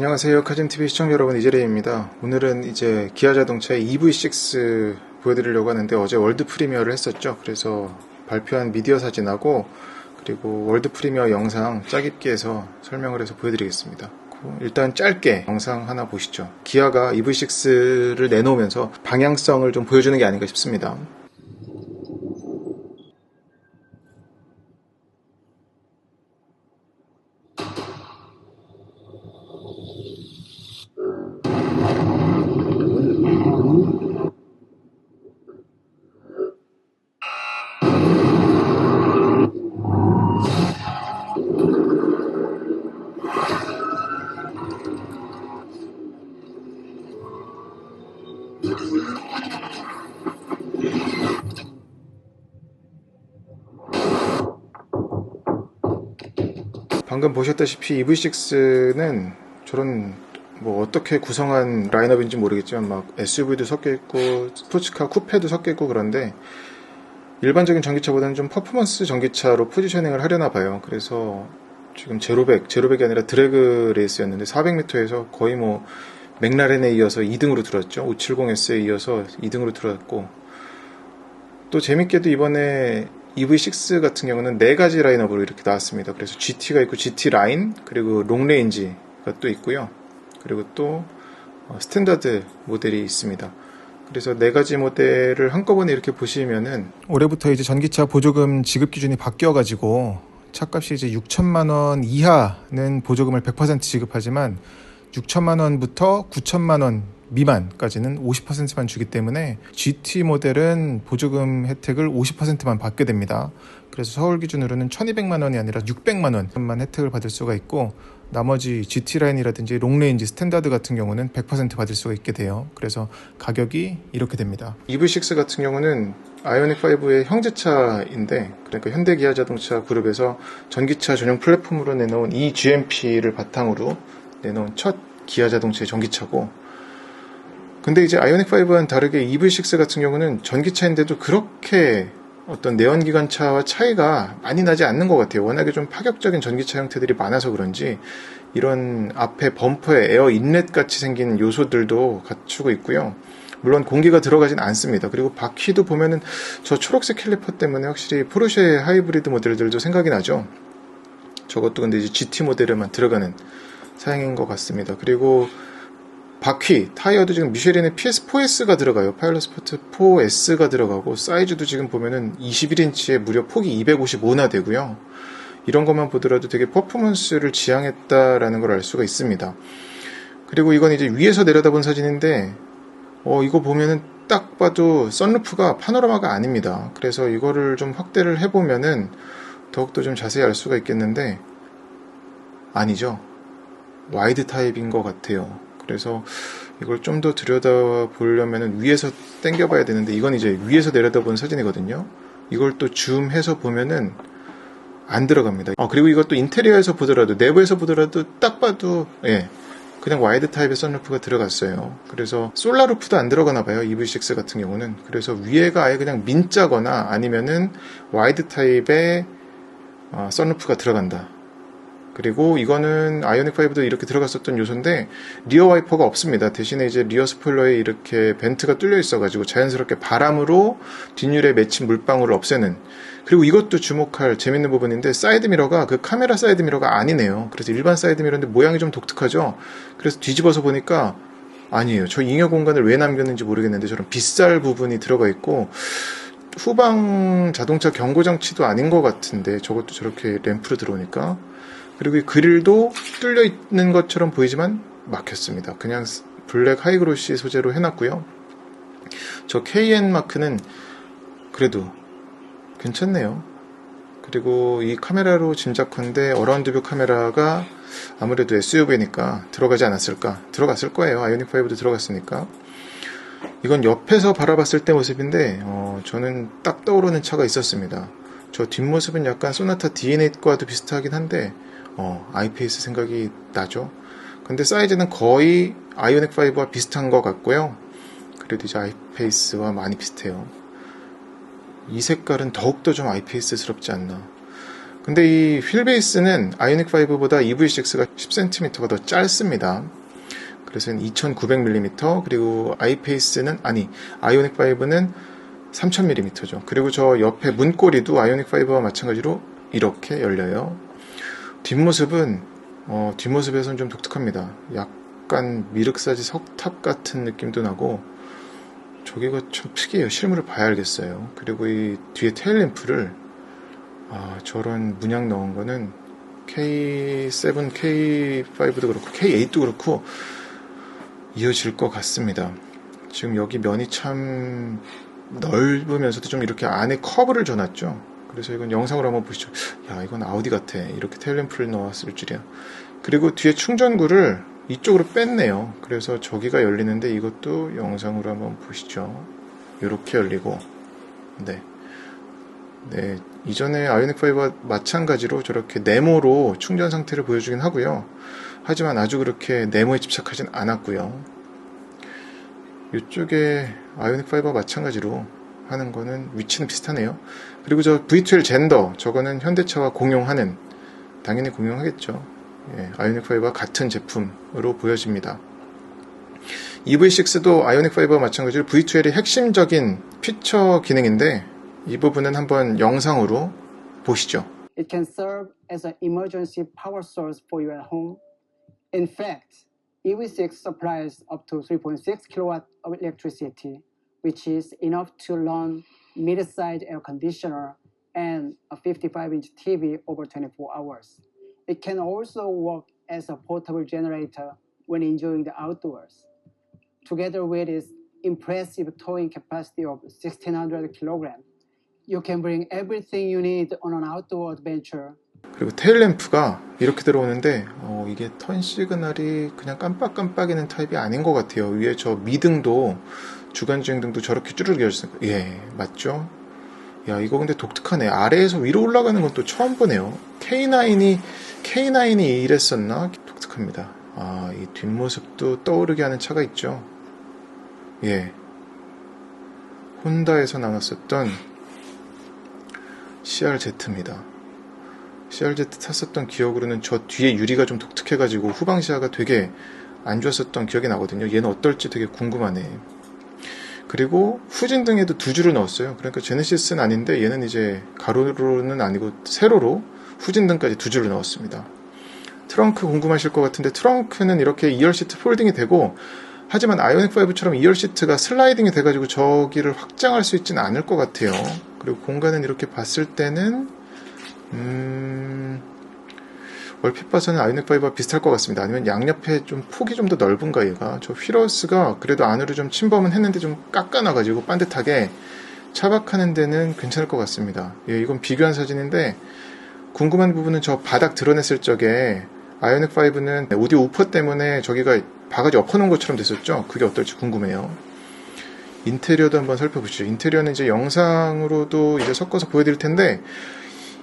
안녕하세요. 카진TV 시청자 여러분, 이재래입니다. 오늘은 이제 기아 자동차의 EV6 보여드리려고 하는데 어제 월드 프리미어를 했었죠. 그래서 발표한 미디어 사진하고 그리고 월드 프리미어 영상 짜깁기 해서 설명을 해서 보여드리겠습니다. 일단 짧게 영상 하나 보시죠. 기아가 EV6를 내놓으면서 방향성을 좀 보여주는 게 아닌가 싶습니다. 방금 보셨다시피 EV6는 저런 뭐 어떻게 구성한 라인업인지 모르겠지만 막 SUV도 섞여 있고 스포츠카 쿠페도 섞여 있고 그런데 일반적인 전기차보다는 좀 퍼포먼스 전기차로 포지셔닝을 하려나 봐요. 그래서 지금 제로백, 제로백이 아니라 드래그 레이스였는데 400m에서 거의 뭐 맥라렌에 이어서 2등으로 들었죠. 570S에 이어서 2등으로 들었고 또 재밌게도 이번에 EV6 같은 경우는 네 가지 라인업으로 이렇게 나왔습니다. 그래서 GT가 있고 GT 라인 그리고 롱레인지가 또 있고요. 그리고 또 어, 스탠다드 모델이 있습니다. 그래서 네 가지 모델을 한꺼번에 이렇게 보시면은 올해부터 이제 전기차 보조금 지급 기준이 바뀌어 가지고 차값이 이제 6천만 원 이하는 보조금을 100% 지급하지만 6천만 원부터 9천만 원 미만까지는 50%만 주기 때문에 GT 모델은 보조금 혜택을 50%만 받게 됩니다. 그래서 서울 기준으로는 1200만 원이 아니라 600만 원만 혜택을 받을 수가 있고 나머지 GT 라인이라든지 롱레인지 스탠다드 같은 경우는 100% 받을 수가 있게 돼요. 그래서 가격이 이렇게 됩니다. EV6 같은 경우는 아이오닉 5의 형제차인데 그러니까 현대 기아 자동차 그룹에서 전기차 전용 플랫폼으로 내놓은 이 GMP를 바탕으로 내놓은 첫 기아 자동차의 전기차고 근데 이제 아이오닉 5와는 다르게 EV6 같은 경우는 전기차인데도 그렇게 어떤 내연기관차와 차이가 많이 나지 않는 것 같아요. 워낙에 좀 파격적인 전기차 형태들이 많아서 그런지 이런 앞에 범퍼에 에어 인렛 같이 생긴 요소들도 갖추고 있고요. 물론 공기가 들어가진 않습니다. 그리고 바퀴도 보면은 저 초록색 캘리퍼 때문에 확실히 포르쉐 하이브리드 모델들도 생각이 나죠. 저것도 근데 이제 GT 모델에만 들어가는 사양인 것 같습니다. 그리고 바퀴, 타이어도 지금 미쉐린의 PS4S가 들어가요. 파일럿 스포트 4S가 들어가고 사이즈도 지금 보면은 21인치에 무려 폭이 255나 되고요. 이런 것만 보더라도 되게 퍼포먼스를 지향했다라는 걸 알 수가 있습니다. 그리고 이건 이제 위에서 내려다본 사진인데 어 이거 보면은 딱 봐도 썬루프가 파노라마가 아닙니다. 그래서 이거를 좀 확대를 해보면은 더욱더 좀 자세히 알 수가 있겠는데 아니죠. 와이드 타입인 것 같아요. 그래서 이걸 좀 더 들여다 보려면 위에서 당겨 봐야 되는데 이건 이제 위에서 내려다본 사진이거든요. 이걸 또 줌해서 보면은 안 들어갑니다. 어, 그리고 이것도 인테리어에서 보더라도 내부에서 보더라도 딱 봐도 예. 그냥 와이드 타입의 선루프가 들어갔어요. 그래서 솔라루프도 안 들어가나 봐요. EV6 같은 경우는. 그래서 위에가 아예 그냥 민자거나 아니면은 와이드 타입의 어, 선루프가 들어간다. 그리고 이거는 아이오닉 5도 이렇게 들어갔었던 요소인데 리어 와이퍼가 없습니다. 대신에 이제 리어 스포일러에 이렇게 벤트가 뚫려 있어가지고 자연스럽게 바람으로 뒷유에 맺힌 물방울을 없애는 그리고 이것도 주목할 재밌는 부분인데 사이드 미러가 그 카메라 사이드 미러가 아니네요. 그래서 일반 사이드 미러인데 모양이 좀 독특하죠. 그래서 뒤집어서 보니까 아니에요. 저 잉여 공간을 왜 남겼는지 모르겠는데 저런 빗살 부분이 들어가 있고 후방 자동차 경고 장치도 아닌 것 같은데 저것도 저렇게 램프로 들어오니까 그리고 이 그릴도 뚫려 있는 것처럼 보이지만 막혔습니다. 그냥 블랙 하이그로시 소재로 해놨고요. 저 KN 마크는 그래도 괜찮네요. 그리고 이 카메라로 짐작컨대 어라운드 뷰 카메라가 아무래도 SUV니까 들어가지 않았을까? 들어갔을 거예요. 아이오닉 5도 들어갔으니까. 이건 옆에서 바라봤을 때 모습인데 어, 저는 딱 떠오르는 차가 있었습니다. 저 뒷모습은 약간 소나타 D8과도 비슷하긴 한데 어, 아이페이스 생각이 나죠. 근데 사이즈는 거의 아이오닉 5와 비슷한 것 같고요. 그래도 이제 아이페이스와 많이 비슷해요. 이 색깔은 더욱더 좀 아이페이스스럽지 않나. 근데 이 휠베이스는 아이오닉 5보다 EV6가 10cm가 더 짧습니다. 그래서 2900mm 그리고 아이페이스는 아니 아이오닉 5는 3000mm죠. 그리고 저 옆에 문고리도 아이오닉 5와 마찬가지로 이렇게 열려요. 뒷모습은 어, 뒷모습에서는 좀 독특합니다. 약간 미륵사지 석탑 같은 느낌도 나고 저기가 좀 특이해요. 실물을 봐야 알겠어요. 그리고 이 뒤에 테일램프를 아, 저런 문양 넣은 거는 K7, K5도 그렇고 K8도 그렇고 이어질 것 같습니다. 지금 여기 면이 참 넓으면서도 좀 이렇게 안에 커브를 줘놨죠. 그래서 이건 영상으로 한번 보시죠. 야, 이건 아우디 같아. 이렇게 테일램프를 넣었을 줄이야. 그리고 뒤에 충전구를 이쪽으로 뺐네요. 그래서 저기가 열리는데 이것도 영상으로 한번 보시죠. 이렇게 열리고, 네. 네. 이전에 아이오닉 5와 마찬가지로 저렇게 네모로 충전 상태를 보여주긴 하고요. 하지만 아주 그렇게 네모에 집착하진 않았고요. 이쪽에 아이오닉 5와 마찬가지로 하는 거는 위치는 비슷하네요. 그리고 저 V12 젠더 저거는 현대차와 공용하는 당연히 공용하겠죠. 예, 아이오닉 5와 같은 제품으로 보여집니다. EV6도 아이오닉 5와 마찬가지로 V12의 핵심적인 피처 기능인데 이 부분은 한번 영상으로 보시죠. It can serve as an emergency power source for your home. In fact, EV6 supplies up to 3.6 kilowatt of electricity, which is enough to run mid-sized air conditioner and a 55-inch TV over 24 hours. It can also work as a portable generator when enjoying the outdoors. Together with its impressive towing capacity of 1600 kilograms, you can bring everything you need on an outdoor adventure 그리고 테일램프가 이렇게 들어오는데 어, 이게 턴 시그널이 그냥 깜빡깜빡이는 타입이 아닌 것 같아요. 위에 저 미등도 주간 주행 등도 저렇게 쭈르륵 열렸으니까 예 맞죠? 야 이거 근데 독특하네. 아래에서 위로 올라가는 건 또 처음 보네요. K9이 K9이 이랬었나? 독특합니다. 아 이 뒷모습도 떠오르게 하는 차가 있죠. 예 혼다에서 나왔었던 CRZ입니다. CRZ 탔었던 기억으로는 저 뒤에 유리가 좀 독특해가지고 후방 시야가 되게 안 좋았었던 기억이 나거든요. 얘는 어떨지 되게 궁금하네. 그리고 후진 등에도 두 줄을 넣었어요. 그러니까 제네시스는 아닌데 얘는 이제 가로로는 아니고 세로로 후진 등까지 두 줄을 넣었습니다. 트렁크 궁금하실 것 같은데 트렁크는 이렇게 2열 시트 폴딩이 되고 하지만 아이오닉 5처럼 2열 시트가 슬라이딩이 돼가지고 저기를 확장할 수 있지는 않을 것 같아요. 그리고 공간은 이렇게 봤을 때는 음, 얼핏 봐서는 아이오닉 5와 비슷할 것 같습니다. 아니면 양옆에 좀 폭이 좀 더 넓은가 얘가. 저 휘러스가 그래도 안으로 좀 침범은 했는데 좀 깎아놔가지고 반듯하게 차박하는 데는 괜찮을 것 같습니다. 예, 이건 비교한 사진인데 궁금한 부분은 저 바닥 드러냈을 적에 아이오닉 5는 오디오 우퍼 때문에 저기가 바가지 엎어놓은 것처럼 됐었죠. 그게 어떨지 궁금해요. 인테리어도 한번 살펴보시죠. 인테리어는 이제 영상으로도 이제 섞어서 보여드릴 텐데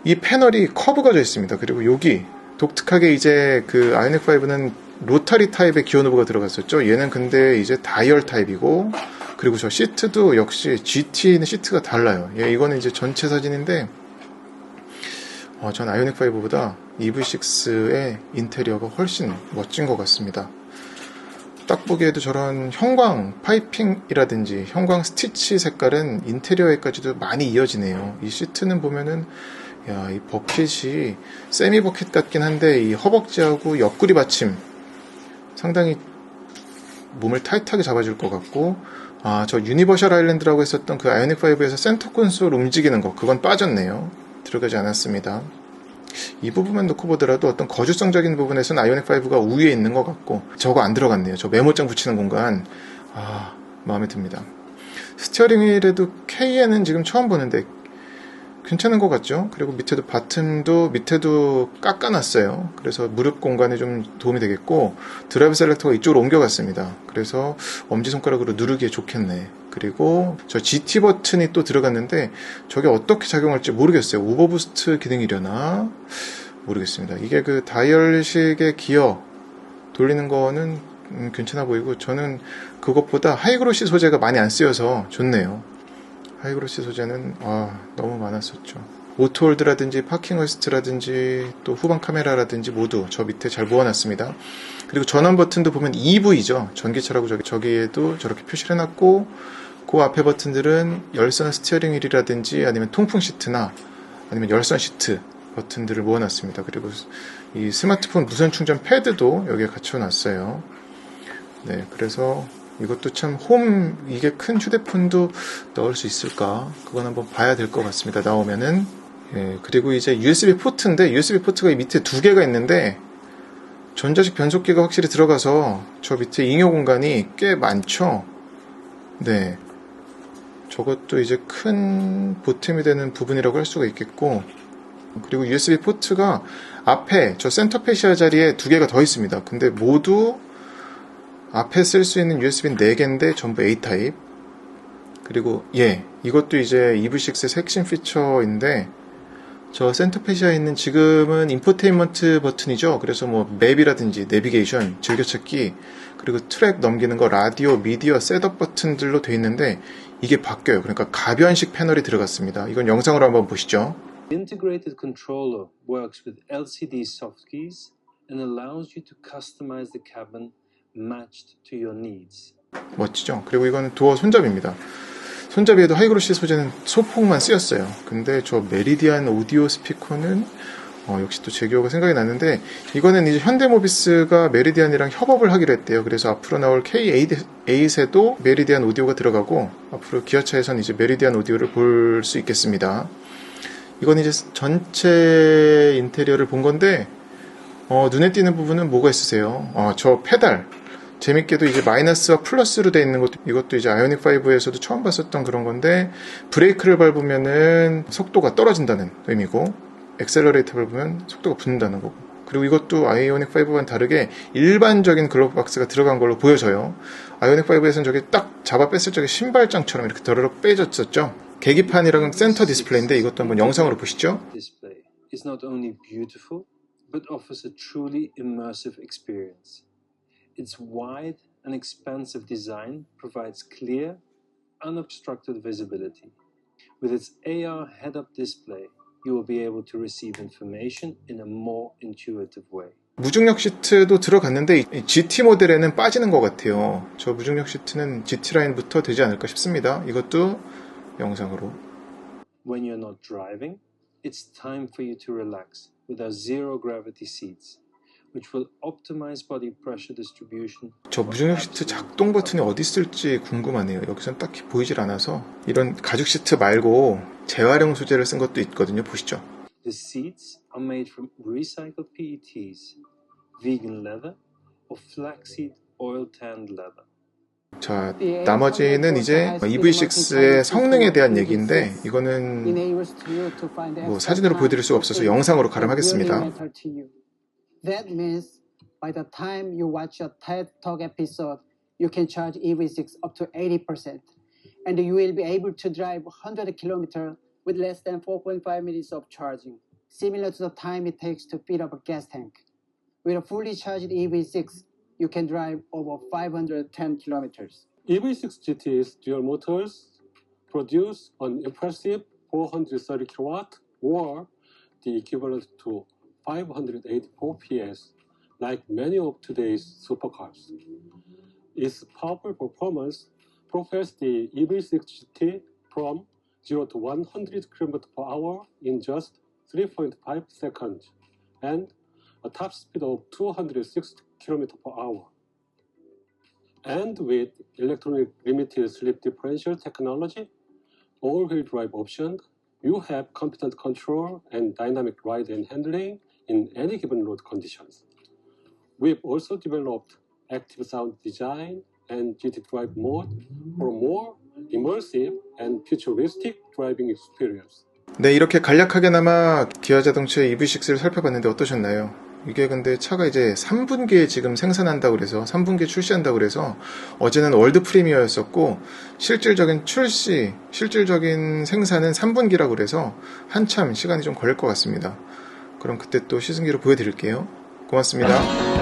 이 패널이 커브가 져 있습니다. 그리고 여기 독특하게 이제 그 아이닉 5는 로타리 타입의 기어 노브가 들어갔었죠. 얘는 근데 이제 다이얼 타입이고 그리고 저 시트도 역시 GT는 시트가 달라요. 예, 이거는 이제 전체 사진인데 어, 전 아이오닉 5보다 EV6의 인테리어가 훨씬 멋진 것 같습니다. 딱 보기에도 저런 형광 파이핑이라든지 형광 스티치 색깔은 인테리어에까지도 많이 이어지네요. 이 시트는 보면은 야, 이 버킷이 세미 버킷 같긴 한데 이 허벅지하고 옆구리 받침 상당히 몸을 타이트하게 잡아줄 것 같고 아, 저 유니버셜 아일랜드라고 했었던 그 아이오닉 5에서 센터 콘솔 움직이는 거 그건 빠졌네요. 들어가지 않았습니다. 이 부분만 놓고 보더라도 어떤 거주성적인 부분에서는 아이오닉 5가 우위에 있는 것 같고 저거 안 들어갔네요. 저 메모장 붙이는 공간 아 마음에 듭니다. 스티어링 휠에도 K에는 지금 처음 보는데 괜찮은 것 같죠? 그리고 밑에도 바튼도 밑에도 깎아놨어요. 그래서 무릎 공간에 좀 도움이 되겠고 드라이브 셀렉터가 이쪽으로 옮겨갔습니다. 그래서 엄지손가락으로 누르기에 좋겠네. 그리고 저 GT 버튼이 또 들어갔는데 저게 어떻게 작용할지 모르겠어요. 오버부스트 기능이려나 모르겠습니다. 이게 그 다이얼식의 기어 돌리는 거는 음, 괜찮아 보이고 저는 그것보다 하이그로시 소재가 많이 안 쓰여서 좋네요. 하이그로시 소재는 아, 너무 많았었죠. 오토홀드라든지 파킹 어시스트라든지 또 후방 카메라라든지 모두 저 밑에 잘 모아놨습니다. 그리고 전원 버튼도 보면 EV죠. 전기차라고 저기, 저기에도 저렇게 표시를 해놨고 그 앞에 버튼들은 열선 스티어링 휠이라든지 아니면 통풍 시트나 아니면 열선 시트 버튼들을 모아놨습니다. 그리고 이 스마트폰 무선 충전 패드도 여기에 갖춰놨어요. 네, 그래서 이것도 참 홈 이게 큰 휴대폰도 넣을 수 있을까? 그건 한번 봐야 될 것 같습니다. 나오면은 예, 그리고 이제 USB 포트인데 USB 포트가 이 밑에 두 개가 있는데 전자식 변속기가 확실히 들어가서 저 밑에 잉여 공간이 꽤 많죠. 네. 저것도 이제 큰 보탬이 되는 부분이라고 할 수가 있겠고 그리고 USB 포트가 앞에 저 센터 페시아 자리에 두 개가 더 있습니다. 근데 모두 앞에 쓸 수 있는 USB는 4개인데 전부 A 타입. 그리고 예, 이것도 이제 EV6의 핵심 피처인데 저 센터 페시아에 있는 지금은 인포테인먼트 버튼이죠. 그래서 뭐 맵이라든지 내비게이션, 즐겨찾기, 그리고 트랙 넘기는 거, 라디오, 미디어, 셋업 버튼들로 돼 있는데 이게 바뀌어요. 그러니까 가변식 패널이 들어갔습니다. 이건 영상으로 한번 보시죠. Integrated controller works with LCD soft keys and allows you to customize the cabin matched to your needs. 멋지죠? 그리고 이거는 도어 손잡이입니다. 손잡이에도 하이그로시 소재는 소폭만 쓰였어요. 근데 저 메리디안 오디오 스피커는 어, 역시 또 제기어가 생각이 났는데 이거는 이제 현대모비스가 메리디안이랑 협업을 하기로 했대요. 그래서 앞으로 나올 K8에도 메리디안 오디오가 들어가고 앞으로 기아차에선 이제 메리디안 오디오를 볼 수 있겠습니다. 이건 이제 전체 인테리어를 본 건데 어, 눈에 띄는 부분은 뭐가 있으세요? 어, 저 페달 재밌게도 이제 마이너스와 플러스로 되어 있는 것도 이것도 이제 아이오닉 5에서도 처음 봤었던 그런 건데 브레이크를 밟으면은 속도가 떨어진다는 의미고 엑셀러레이터 밟으면 속도가 붙는다는 거고 그리고 이것도 아이오닉 5와는 다르게 일반적인 글러브 박스가 들어간 걸로 보여져요. 아이오닉 5에서는 저게 딱 잡아 뺐을 적에 신발장처럼 이렇게 더러럭 빼졌었죠. 계기판이랑 센터 디스플레이인데 이것도 한번 영상으로 보시죠. Is not only beautiful, but offers a truly immersive experience. Its wide and expansive design provides clear, unobstructed visibility. With its AR head-up display, you will be able to receive information in a more intuitive way. 무중력 시트도 들어갔는데 이 GT 모델에는 빠지는 것 같아요. 저 무중력 시트는 GT 라인부터 되지 않을까 싶습니다. 이것도 영상으로. When you're not driving, it's time for you to relax with our zero gravity seats, Which will optimize body pressure distribution. 저 무중력 시트 작동 버튼이 어디 있을지 궁금하네요. 여기선 딱히 보이질 않아서 이런 가죽 시트 말고 재활용 소재를 쓴 것도 있거든요. 보시죠. The seats are made from recycled PETs, vegan leather, or flaxseed oil tanned leather. 자, 나머지는 이제 EV6의 성능에 대한 얘기인데 이거는 뭐 사진으로 보여드릴 수가 없어서 영상으로 가름하겠습니다. That means by the time you watch a TED Talk episode, you can charge EV6 up to 80%. And you will be able to drive 100 kilometers with less than 4.5 minutes of charging, similar to the time it takes to fill up a gas tank. With a fully charged EV6, you can drive over 510 kilometers. EV6 GT's dual motors produce an impressive 430 kilowatt or the equivalent to 584 PS, like many of today's supercars. Its powerful performance propels the EV6 GT from 0 to 100 km per hour in just 3.5 seconds and a top speed of 260 km per hour. And with electronic limited slip differential technology, all-wheel drive option, you have competent control and dynamic ride and handling in any given road conditions. We've also developed active sound design and GT Drive mode for more immersive and futuristic driving experience. 네, 이렇게 간략하게나마 기아 자동차의 EV6를 살펴봤는데 어떠셨나요? 이게 근데 차가 이제 3분기에 지금 생산한다고 그래서 3분기에 출시한다고 그래서 어제는 월드 프리미어였었고 실질적인 출시, 실질적인 생산은 3분기라고 그래서 한참 시간이 좀 걸릴 것 같습니다. 그럼 그때 또 시승기로 보여드릴게요. 고맙습니다.